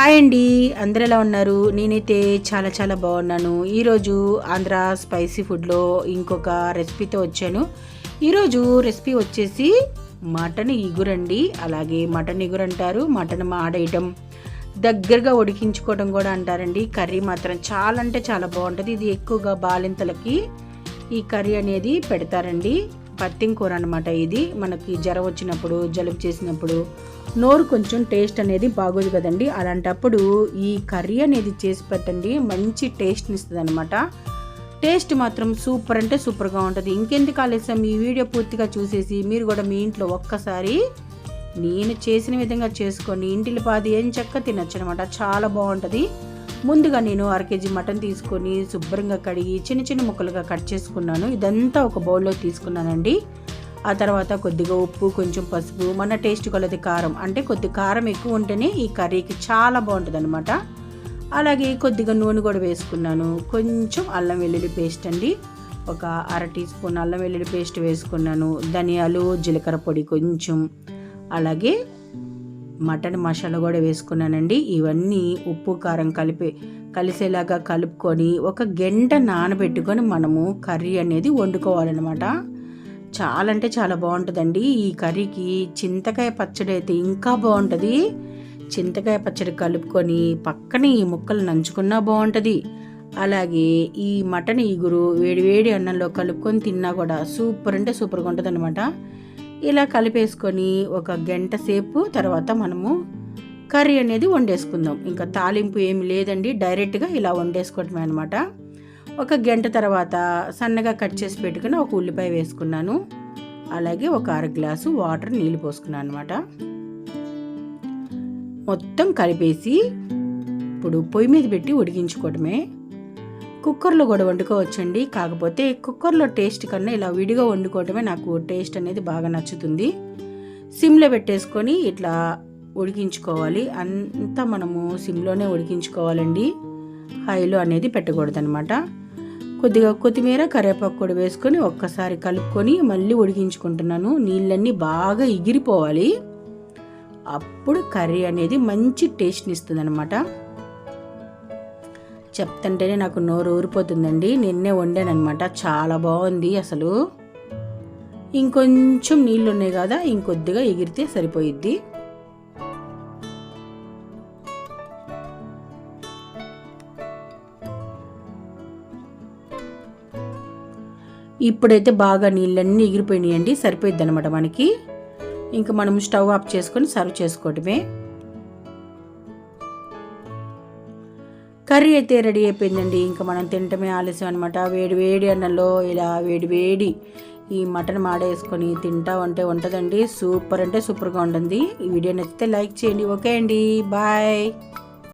Hi అండి. అందరు ఎలా ఉన్నారు? నేనైతే చాలా చాలా బాగున్నాను. ఈరోజు ఆంధ్ర స్పైసీ ఫుడ్లో ఇంకొక రెసిపీతో వచ్చాను. ఈరోజు రెసిపీ వచ్చేసి మటన్ ఇగురండి అలాగే మటన్ ఇగురు అంటారు మటన్ మాడేయటం దగ్గరగా ఉడికించుకోవడం కూడా అంటారండి. కర్రీ మాత్రం చాలా అంటే చాలా బాగుంటుంది. ఇది ఎక్కువగా బాలింతలకి ఈ కర్రీ అనేది పెడతారండి. పత్తిం కూర అనమాట ఇది. మనకి జ్వరం వచ్చినప్పుడు జలుబు చేసినప్పుడు నోరు కొంచెం టేస్ట్ అనేది బాగోదు కదండి. అలాంటప్పుడు ఈ కర్రీ అనేది చేసి పెట్టండి. మంచి టేస్ట్ని ఇస్తుంది అనమాట టేస్ట్ మాత్రం సూపర్ అంటే సూపర్గా ఉంటుంది. ఇంకెందుకు ఆలస్యం? ఈ వీడియో పూర్తిగా చూసేసి మీరు కూడా మీ ఇంట్లో ఒక్కసారి నేను చేసిన విధంగా చేసుకొని ఇంటిలో పాది ఏం చెక్క తినచ్చు అనమాట చాలా బాగుంటుంది. ముందుగా నేను అర కేజీ మటన్ తీసుకొని శుభ్రంగా కడిగి చిన్న చిన్న ముక్కలుగా కట్ చేసుకున్నాను. ఇదంతా ఒక బౌల్లో తీసుకున్నానండి. ఆ తర్వాత కొద్దిగా ఉప్పు కొంచెం పసుపు మన టేస్ట్ కొలది కారం. అంటే కొద్ది కారం ఎక్కువ ఉంటేనే ఈ కర్రీకి చాలా బాగుంటుంది అనమాట అలాగే కొద్దిగా నూనె కూడా వేసుకున్నాను. కొంచెం అల్లం వెల్లుల్లి పేస్ట్ అండి. ఒక అర టీ స్పూన్ అల్లం వెల్లుల్లి పేస్ట్ వేసుకున్నాను. ధనియాలు జీలకర్ర పొడి కొంచెం. అలాగే మటన్ మసాలా కూడా వేసుకున్నానండి. ఇవన్నీ ఉప్పు కారం కలిపి కలిసేలాగా కలుపుకొని ఒక గంట నానబెట్టుకొని మనము కర్రీ అనేది వండుకోవాలన్నమాట. చాలా అంటే చాలా బాగుంటుందండి. ఈ కర్రీకి చింతకాయ పచ్చడి అయితే ఇంకా బాగుంటుంది. చింతకాయ పచ్చడి కలుపుకొని పక్కన ఈ ముక్కలు నంచుకున్నా బాగుంటుంది. అలాగే ఈ మటన్ ఈగురు వేడి వేడి అన్నంలో కలుపుకొని తిన్నా కూడా సూపర్ అంటే సూపర్గా ఉంటుంది అనమాట ఇలా కలిపేసుకొని ఒక గంట సేపు తర్వాత మనము కర్రీ అనేది వండేసుకుందాం. ఇంకా తాలింపు ఏమి లేదండి. డైరెక్ట్గా ఇలా వండేసుకోవటమే అనమాట ఒక గంట తర్వాత సన్నగా కట్ చేసి పెట్టుకుని ఒక ఉల్లిపాయ వేసుకున్నాను. అలాగే ఒక అర గ్లాసు వాటర్ నీళ్ళు పోసుకున్నాను అనమాట మొత్తం కలిపేసి ఇప్పుడు పొయ్యి మీద పెట్టి ఉడికించుకోవడమే. కుక్కర్లో కూడా వండుకోవచ్చండి. కాకపోతే కుక్కర్లో టేస్ట్ కన్నా ఇలా విడిగా వండుకోవటమే నాకు టేస్ట్ అనేది బాగా నచ్చుతుంది. సిమ్లో పెట్టేసుకొని ఇట్లా ఉడికించుకోవాలి. అంతా మనము సిమ్లోనే ఉడికించుకోవాలండి. హైలో అనేది పెట్టకూడదనమాట కొద్దిగా కొత్తిమీర కరివేపాకు కూడా వేసుకొని ఒక్కసారి కలుపుకొని మళ్ళీ ఉడికించుకుంటున్నాను. నీళ్ళన్నీ బాగా ఎగిరిపోవాలి. అప్పుడు కర్రీ అనేది మంచి టేస్ట్ని ఇస్తుంది అనమాట చెప్తుంటేనే నాకు నోరు ఊరిపోతుందండి. నిన్నే వండానమాట చాలా బాగుంది అసలు. ఇంకొంచెం నీళ్ళు ఉన్నాయి కదా ఇంకొద్దిగా ఎగిరితే సరిపోయిద్ది. ఇప్పుడైతే బాగా నీళ్ళన్నీ ఎగిరిపోయినాయండి సరిపోయిద్ది అనమాట మనకి. ఇంకా మనం స్టవ్ ఆఫ్ చేసుకొని సర్వ్ చేసుకోవటమే. కర్రీ అయితే రెడీ అయిపోయిందండి. ఇంకా మనం తినటమే ఆలస్యం అనమాట వేడి వేడి అన్నంలో ఇలా వేడి వేడి ఈ మటన్ మాడేసుకొని తింటా ఉంటే ఉంటుందండి. సూపర్ అంటే సూపర్గా ఉంటుంది. ఈ వీడియో నచ్చితే లైక్ చేయండి. ఓకే అండి. బాయ్.